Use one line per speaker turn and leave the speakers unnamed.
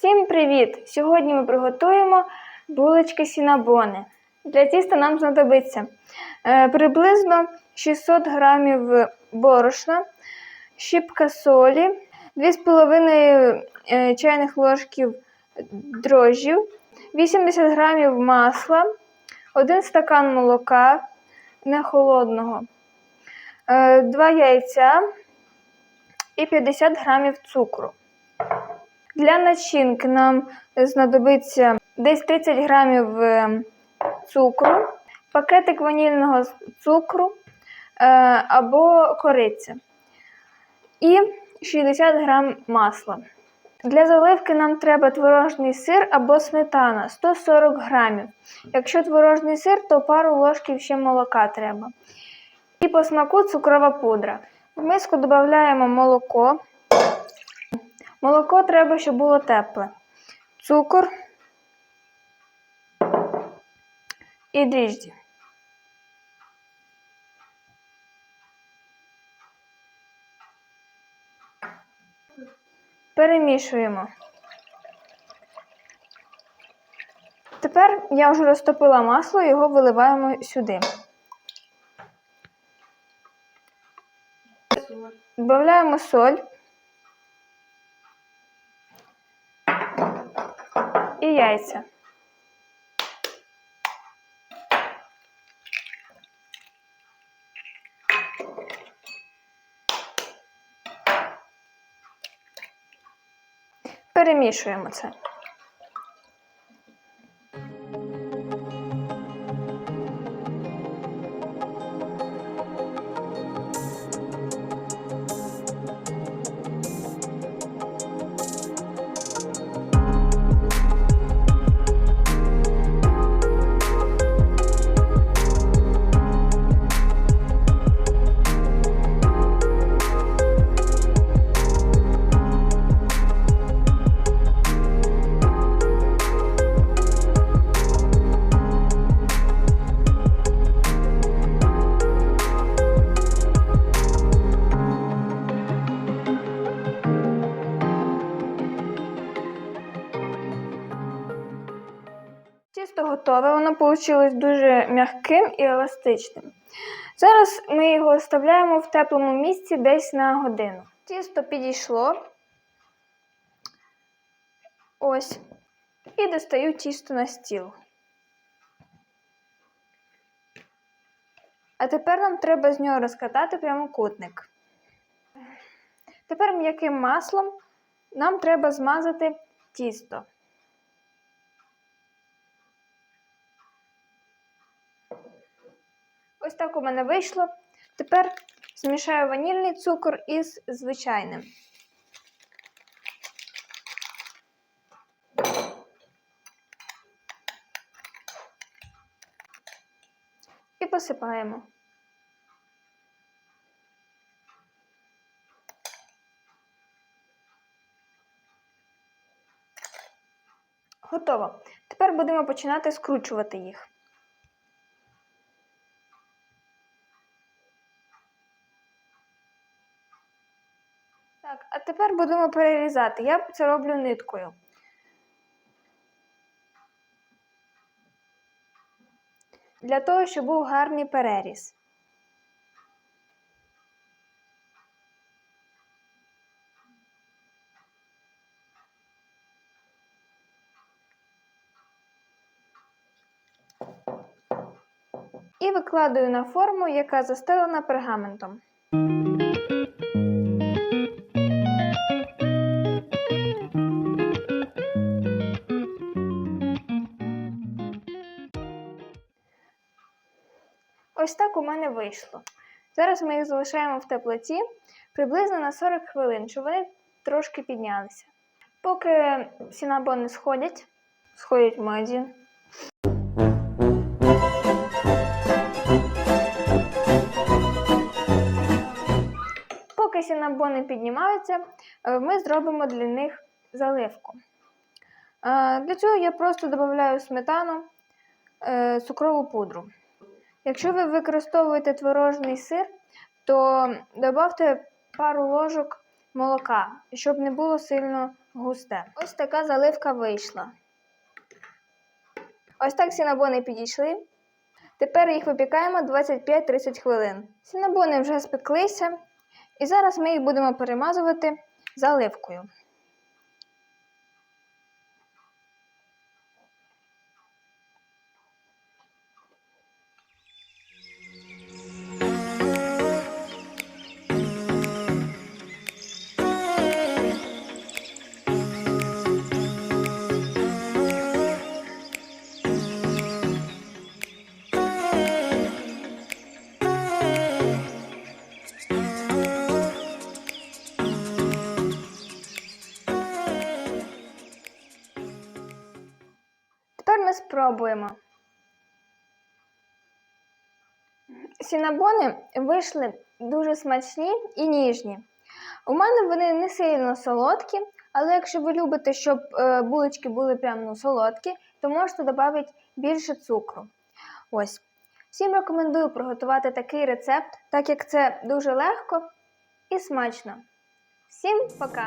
Всім привіт! Сьогодні ми приготуємо булочки сінабони. Для тіста нам знадобиться е, приблизно 600 грамів борошна, щіпка солі, 2,5 е, чайних ложків дрожжів, 80 грамів масла, 1 стакан молока не холодного, 2 яйця і 50 грамів цукру. Для начинки нам знадобиться десь 30 грамів е, цукру, пакетик ванільного цукру е, або кориця і 60 грам масла. Для заливки нам треба творожний сир або сметана 140 грамів. Якщо творожний сир, то пару ложків ще молока треба. І по смаку цукрова пудра. В миску додаємо молоко. Молоко треба, щоб було тепле. Цукор і дріжджі. Перемішуємо. Тепер я вже розтопила масло, його виливаємо сюди. Додаємо соль. І яйця. Перемішуємо це. Готове, воно вийшло дуже м'яким і еластичним. Зараз ми його оставляємо в теплому місці десь на годину. Тісто підійшло. Ось. І достаю тісто на стіл. А тепер нам треба з нього розкатати прямокутник. Тепер м'яким маслом нам треба змазати тісто. Ось так у мене вийшло. Тепер змішаю ванільний цукор із звичайним. І посипаємо. Готово. Тепер будемо починати скручувати їх. Так, а тепер будемо перерізати. Я це роблю ниткою. Для того, щоб був гарний переріз. І викладаю на форму, яка застелена пергаментом. Ось так у мене вийшло. Зараз ми їх залишаємо в теплоті приблизно на 40 хвилин, щоб вони трошки піднялися. Поки сінабони сходять, сходять в магазин. Поки сінабони піднімаються, е, ми зробимо для них заливку. Е, Для цього я просто додаю сметану, е, цукрову пудру. Якщо ви використовуєте творожний сир, то додавте пару ложок молока, щоб не було сильно густе. Ось така заливка вийшла. Ось так сінабони підійшли. Тепер їх випікаємо 25-30 хвилин. Сінабони вже спеклися, і зараз ми їх будемо перемазувати заливкою. Спробуємо. Сінабони вийшли дуже смачні і ніжні. У мене вони не сильно солодкі, але якщо ви любите, щоб е, булочки були прямо ну, солодкі, то можете додати більше цукру. Ось. Всім рекомендую приготувати такий рецепт, так як це дуже легко і смачно. Всім пока!